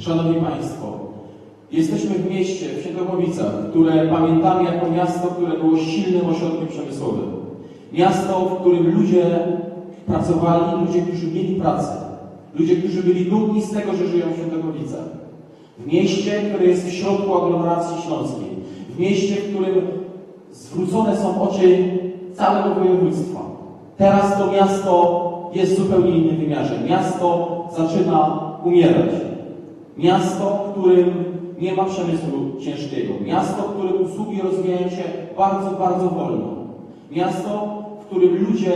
Szanowni Państwo, jesteśmy w mieście, w Świętokowicach, które pamiętamy jako miasto, które było silnym ośrodkiem przemysłowym. Miasto, w którym ludzie pracowali, ludzie, którzy mieli pracę. Ludzie, którzy byli dumni z tego, że żyją w Świętokowicach. W mieście, które jest w środku aglomeracji śląskiej. W mieście, w którym zwrócone są oczy całego województwa. Teraz to miasto jest w zupełnie innym wymiarze. Miasto zaczyna umierać. Miasto, w którym nie ma przemysłu ciężkiego. Miasto, w którym usługi rozwijają się bardzo, bardzo wolno. Miasto, w którym ludzie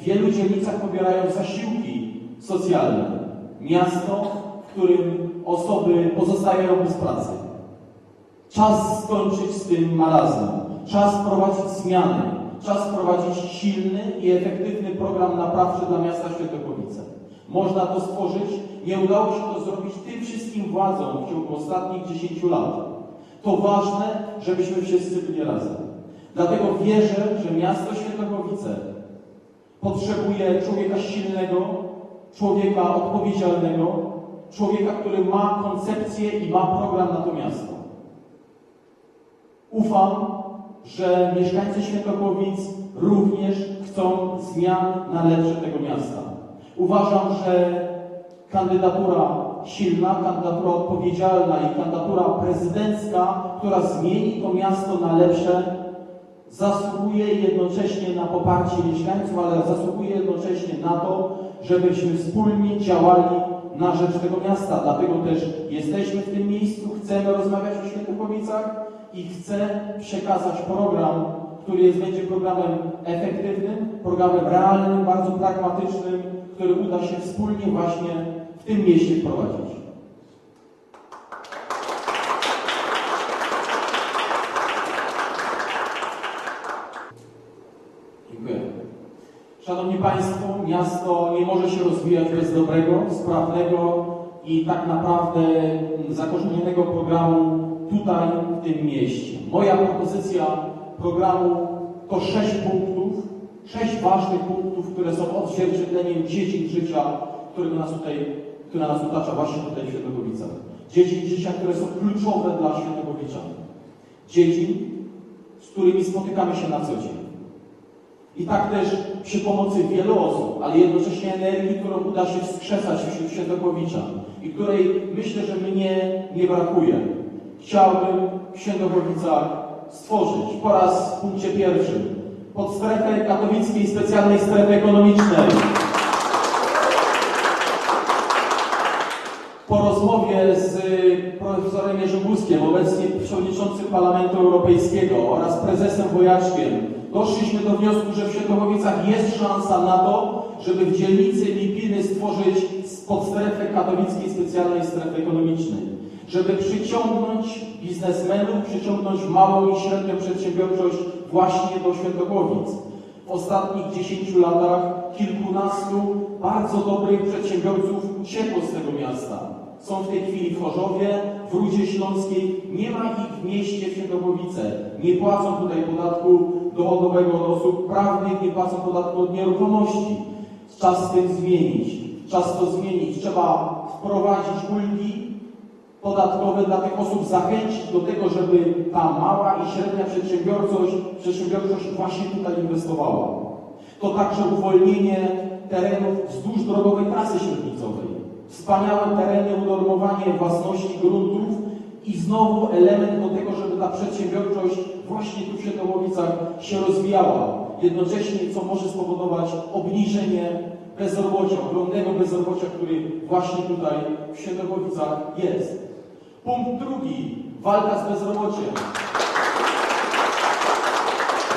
w wielu dzielnicach pobierają zasiłki socjalne. Miasto, w którym osoby pozostają bez pracy. Czas skończyć z tym marazmem. Czas wprowadzić zmiany. Czas wprowadzić silny i efektywny program naprawczy dla miasta Świętokowice. Można to stworzyć. Nie udało się to zrobić tym wszystkim władzom w ciągu ostatnich 10 lat. To ważne, żebyśmy wszyscy byli razem. Dlatego wierzę, że miasto Świętokowice potrzebuje człowieka silnego, człowieka odpowiedzialnego, człowieka, który ma koncepcję i ma program na to miasto. Ufam, że mieszkańcy Świętokowic również chcą zmian na lepsze tego miasta. Uważam, że kandydatura silna, kandydatura odpowiedzialna i kandydatura prezydencka, która zmieni to miasto na lepsze, zasługuje jednocześnie na poparcie mieszkańców, ale zasługuje jednocześnie na to, żebyśmy wspólnie działali na rzecz tego miasta. Dlatego też jesteśmy w tym miejscu, chcemy rozmawiać o Świętokowicach i chcę przekazać program, który jest, będzie programem efektywnym, programem realnym, bardzo pragmatycznym, który uda się wspólnie właśnie w tym mieście wprowadzić. Dziękuję. Szanowni Państwo, miasto nie może się rozwijać bez dobrego, sprawnego i tak naprawdę zakorzenionego programu tutaj, w tym mieście. Moja propozycja programu to sześć punktów, sześć ważnych punktów, które są odzwierciedleniem dziedzin życia, które nas tutaj, które nas otacza właśnie tutaj w Świętokowicach. Dziedzin życia, które są kluczowe dla Świętokowicza. Dziedzin, z którymi spotykamy się na co dzień. I tak też przy pomocy wielu osób, ale jednocześnie energii, którą uda się wskrzesać wśród Świętokowicza i której myślę, że mnie nie brakuje. Chciałbym w Świętokowicach stworzyć po raz w punkcie pierwszym pod strefę katowickiej specjalnej strefy ekonomicznej. Po rozmowie z profesorem Jerzym Buzkiem, obecnie przewodniczącym Parlamentu Europejskiego oraz prezesem Wojaczkiem, doszliśmy do wniosku, że w Świętokowicach jest szansa na to, żeby w dzielnicy Lipiny stworzyć podstrefę katowickiej specjalnej strefy ekonomicznej. Żeby przyciągnąć biznesmenów, przyciągnąć małą i średnią przedsiębiorczość właśnie do Świętokowic. W ostatnich 10 latach kilkunastu bardzo dobrych przedsiębiorców uciekło z tego miasta. Są w tej chwili w Chorzowie, w Rudzie Śląskiej. Nie ma ich w mieście Świętokowice. Nie płacą tutaj podatku dochodowego od osób prawnych, nie płacą podatku od nieruchomości. Czas z tym zmienić. Czas to zmienić. Trzeba wprowadzić ulgi podatkowe dla tych osób, zachęcić do tego, żeby ta mała i średnia przedsiębiorczość, przedsiębiorczość właśnie tutaj inwestowała. To także uwolnienie terenów wzdłuż drogowej trasy średnicowej. Wspaniałe tereny, unormowanie własności gruntów i znowu element do tego, żeby ta przedsiębiorczość właśnie tu w Świętołowicach się rozwijała. Jednocześnie, co może spowodować obniżenie bezrobocia, ogromnego bezrobocia, który właśnie tutaj w Świętokowicach jest. Punkt drugi. Walka z bezrobociem.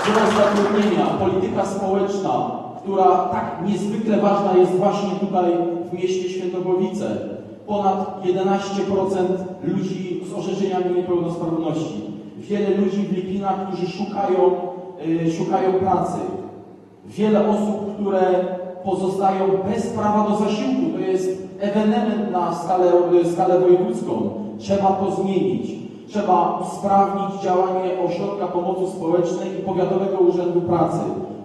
Wzrost zatrudnienia, polityka społeczna, która tak niezwykle ważna jest właśnie tutaj w mieście Świętokowice. Ponad 11% ludzi z orzeczeniami niepełnosprawności. Wiele ludzi w Lipinach, którzy szukają, yy, szukają pracy. Wiele osób, które pozostają bez prawa do zasiłku. To jest ewenement na skalę, skalę wojewódzką. Trzeba to zmienić. Trzeba usprawnić działanie Ośrodka Pomocy Społecznej i Powiatowego Urzędu Pracy.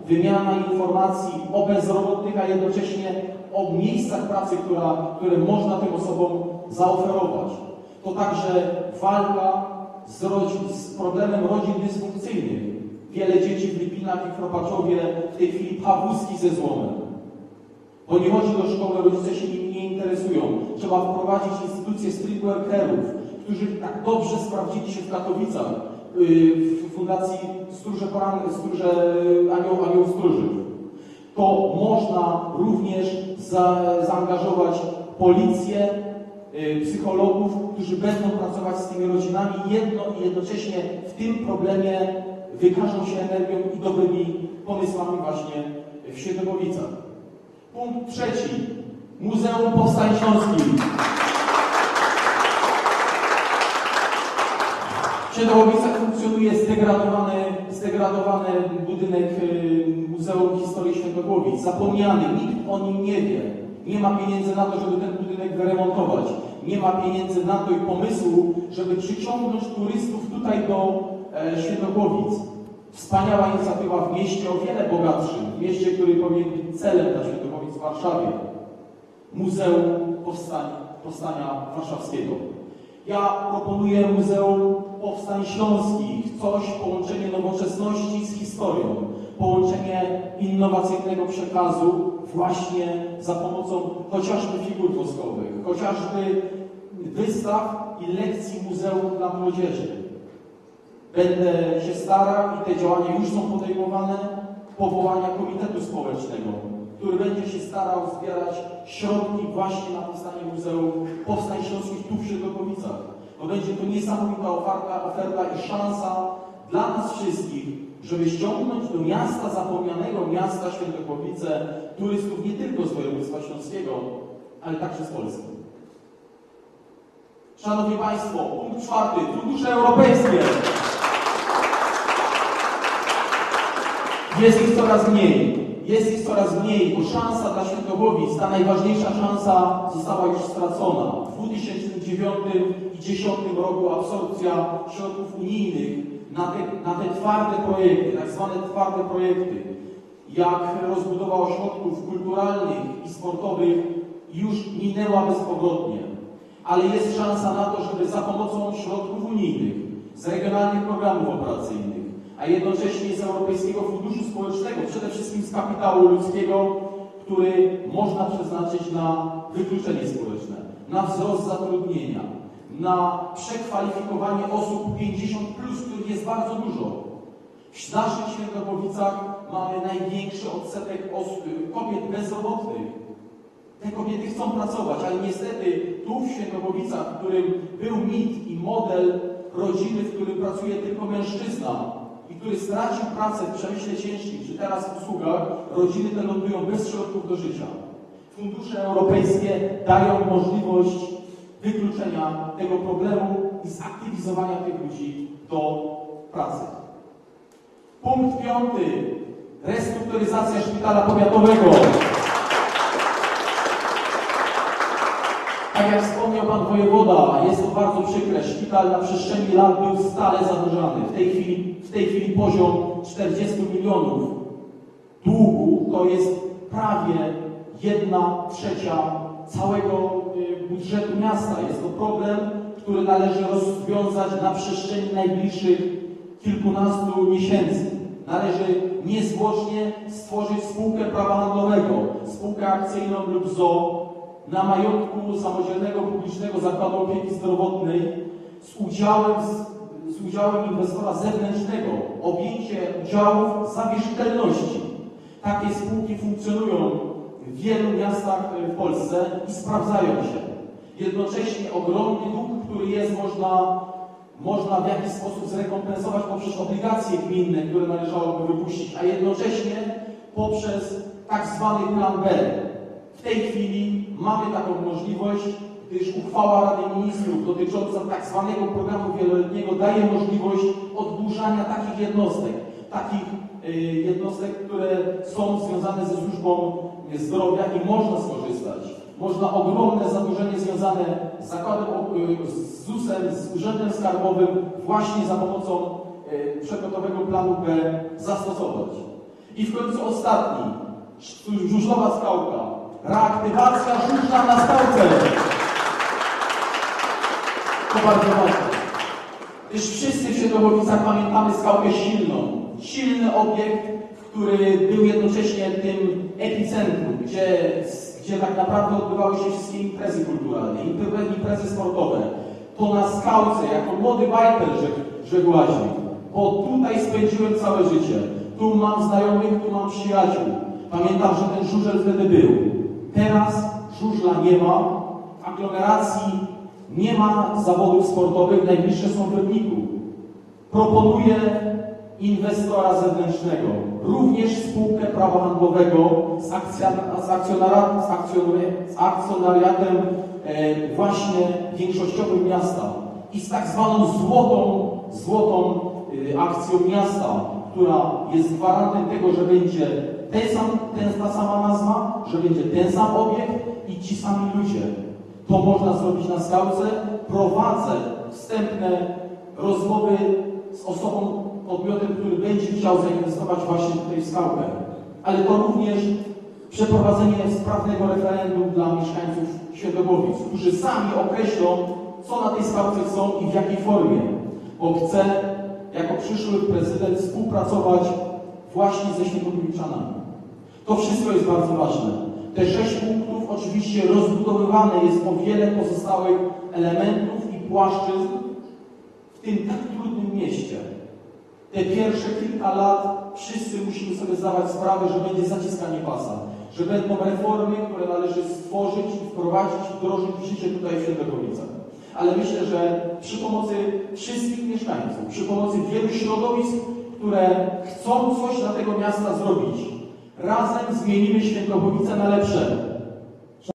Wymiana informacji o bezrobotnych, a jednocześnie o miejscach pracy, która, które można tym osobom zaoferować. To także walka z, rodzin, z problemem rodzin dysfunkcyjnych. Wiele dzieci w Lipinach i w Kropaczowie w tej chwili pawuski ze złomem. Bo nie chodzi do szkoły, rodzice Trzeba wprowadzić instytucję street workerów, którzy tak dobrze sprawdzili się w Katowicach, yy, w Fundacji Stróże Poranne, Stróże Anioł, Anioł Stróży. To można również za, zaangażować policję, yy, psychologów, którzy będą pracować z tymi rodzinami jedno i jednocześnie w tym problemie wykażą się energią i dobrymi pomysłami właśnie w Świętowicach. Punkt trzeci. Muzeum Powstań Śląskich. W Świętowicach funkcjonuje zdegradowany, zdegradowany budynek y, Muzeum Historii Świętogowic. Zapomniany, nikt o nim nie wie. Nie ma pieniędzy na to, żeby ten budynek wyremontować. Nie ma pieniędzy na to i pomysłu, żeby przyciągnąć turystów tutaj do e, Świętogowic. Wspaniała inicjatywa w mieście o wiele bogatszym, w mieście, który powinien być celem dla Świętogowic w Warszawie. Muzeum Powstania, Powstania Warszawskiego. Ja proponuję Muzeum Powstań Śląskich, coś, połączenie nowoczesności z historią, połączenie innowacyjnego przekazu właśnie za pomocą chociażby figur woskowych, chociażby wystaw i lekcji muzeum dla młodzieży. Będę się starał i te działania już są podejmowane, powołania Komitetu Społecznego, który będzie się starał zbierać środki właśnie na powstanie Muzeum Powstań Śląskich tu w Świętokowicach. Bo będzie to niesamowita oferta, oferta i szansa dla nas wszystkich, żeby ściągnąć do miasta zapomnianego miasta Świętokowice turystów nie tylko z województwa śląskiego, ale także z Polski. Szanowni Państwo, punkt czwarty, fundusze europejskie. Jest ich coraz mniej. Jest ich coraz mniej, bo szansa dla Świętowowic, ta najważniejsza szansa została już stracona. W 2009 i 2010 roku absorpcja środków unijnych na te, na te twarde projekty, tak zwane twarde projekty, jak rozbudowa ośrodków kulturalnych i sportowych już minęła bezpowrotnie. Ale jest szansa na to, żeby za pomocą środków unijnych, z regionalnych programów operacyjnych, a jednocześnie z Europejskiego Funduszu Społecznego, przede wszystkim z kapitału ludzkiego, który można przeznaczyć na wykluczenie społeczne, na wzrost zatrudnienia, na przekwalifikowanie osób 50, plus, których jest bardzo dużo. W naszych Świętokowicach mamy największy odsetek osób, kobiet bezrobotnych. Te kobiety chcą pracować, ale niestety tu w Świętokowicach, w którym był mit i model rodziny, w którym pracuje tylko mężczyzna, który stracił pracę w przemyśle ciężkim, czy teraz w usługach, rodziny te lądują bez środków do życia. Fundusze europejskie dają możliwość wykluczenia tego problemu i zaktywizowania tych ludzi do pracy. Punkt piąty. Restrukturyzacja szpitala powiatowego. Pan Wojewoda, jest to bardzo przykre. Szpital na przestrzeni lat był stale zadłużany. W tej chwili, w tej chwili poziom 40 milionów długu to jest prawie jedna trzecia całego y, budżetu miasta. Jest to problem, który należy rozwiązać na przestrzeni najbliższych kilkunastu miesięcy. Należy niezwłocznie stworzyć spółkę prawa handlowego, spółkę akcyjną lub ZO na majątku samodzielnego publicznego zakładu opieki zdrowotnej z udziałem, z, z udziałem inwestora zewnętrznego, objęcie udziałów za wierzytelności. Takie spółki funkcjonują w wielu miastach w Polsce i sprawdzają się. Jednocześnie ogromny dług, który jest, można, można w jakiś sposób zrekompensować poprzez obligacje gminne, które należałoby wypuścić, a jednocześnie poprzez tak zwany plan B. W tej chwili mamy taką możliwość, gdyż uchwała Rady Ministrów dotycząca tak zwanego programu wieloletniego daje możliwość oddłużania takich jednostek, takich y, jednostek, które są związane ze służbą zdrowia i można skorzystać. Można ogromne zadłużenie związane z zakładem, y, z ZUS-em, z Urzędem Skarbowym właśnie za pomocą y, przedmiotowego planu B zastosować. I w końcu ostatni, żużlowa skałka, Reaktywacja żużla na skałce. To bardzo ważne. Gdyż wszyscy w Świętochowicach pamiętamy skałkę silną. Silny obiekt, który był jednocześnie tym epicentrum, gdzie, gdzie tak naprawdę odbywały się wszystkie imprezy kulturalne, imprezy, imprezy sportowe. To na skałce, jako młody bajter, rzekł, rzekł Łaźnik, bo tutaj spędziłem całe życie. Tu mam znajomych, tu mam przyjaciół. Pamiętam, że ten żużel wtedy był. Teraz żużla nie ma, aglomeracji nie ma zawodów sportowych, najbliższe są w Rybniku. Proponuję inwestora zewnętrznego, również spółkę prawa handlowego z, akcjona- z, akcjonara- z, z akcjonariatem e, właśnie większościowym miasta i z tak zwaną złotą, złotą e, akcją miasta, która jest gwarantem tego, że będzie ten sam, ten, ta sama nazwa, że będzie ten sam obiekt i ci sami ludzie. To można zrobić na skałce. Prowadzę wstępne rozmowy z osobą, podmiotem, który będzie chciał zainwestować właśnie tutaj w skałkę. Ale to również przeprowadzenie sprawnego referendum dla mieszkańców Świętogowic, którzy sami określą, co na tej skałce chcą i w jakiej formie. Bo chcę jako przyszły prezydent współpracować właśnie ze Świętogowiczanami. To wszystko jest bardzo ważne. Te sześć punktów oczywiście rozbudowywane jest o wiele pozostałych elementów i płaszczyzn w tym tak trudnym mieście. Te pierwsze kilka lat wszyscy musimy sobie zdawać sprawę, że będzie zaciskanie pasa, że będą reformy, które należy stworzyć, wprowadzić i wdrożyć w życie tutaj w Świętokowicach. Ale myślę, że przy pomocy wszystkich mieszkańców, przy pomocy wielu środowisk, które chcą coś dla tego miasta zrobić, razem zmienimy Świętochowice na lepsze.